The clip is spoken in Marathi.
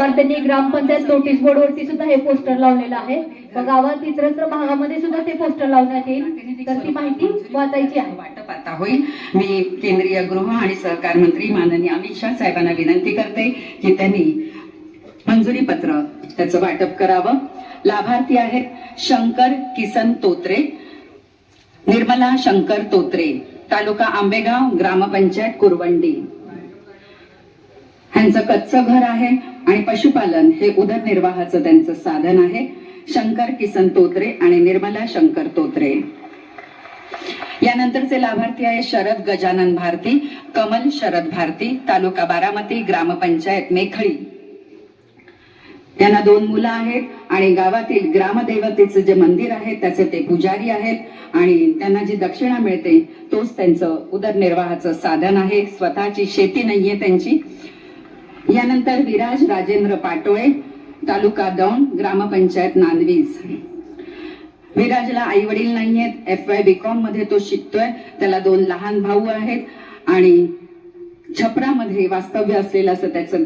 लाभार्थ्यांनी ग्रामपंचायत नोटीस बोर्डवरती सुद्धा हे पोस्टर लावलेलं आहे. व गावात इतरत्र भागामध्ये सुद्धा ते पोस्टर लावण्यात येईल. तर ती माहिती वाचायची आहे. वाटप आता होईल. मी केंद्रीय गृह आणि सहकार मंत्री माननीय अमित शाह साहेबांना विनंती करते की त्यांनी मंजुरी पत्र त्याचं वाटप करावं. लाभार्थी आहेत शंकर किसन तोत्रे निर्मला शंकर तोत्रे तालुका आंबेगाव ग्रामपंचायत कुरवंडी. ह्यांचं कच्चं घर आहे आणि पशुपालन हे उदरनिर्वाहाचं त्यांचं साधन आहे. शंकर किसन तोत्रे आणि निर्मला शंकर तोत्रे. यानंतरचे लाभार्थी आहे शरद गजानन भारती कमल शरद भारती तालुका बारामती ग्रामपंचायत मेखळी. त्यांना दोन मुलं आहेत आणि गावातील ग्रामदेवतेचं जे मंदिर आहे त्याचे ते पुजारी आहेत आणि त्यांना जी दक्षिणा मिळते तोच त्यांचं उदरनिर्वाहाचं साधन आहे. स्वतःची शेती नाहीये त्यांची. यानंतर विराज राजेंद्र पाटोळे तालुका दौंड ग्रामपंचायत नांदवीज विराजला आई वडील नाहीयेत एफ वाय बीकॉममध्ये तो शिकतोय. त्याला दोन लहान भाऊ आहेत आणि छपरामध्ये वास्तव्य असलेलं असं त्याचं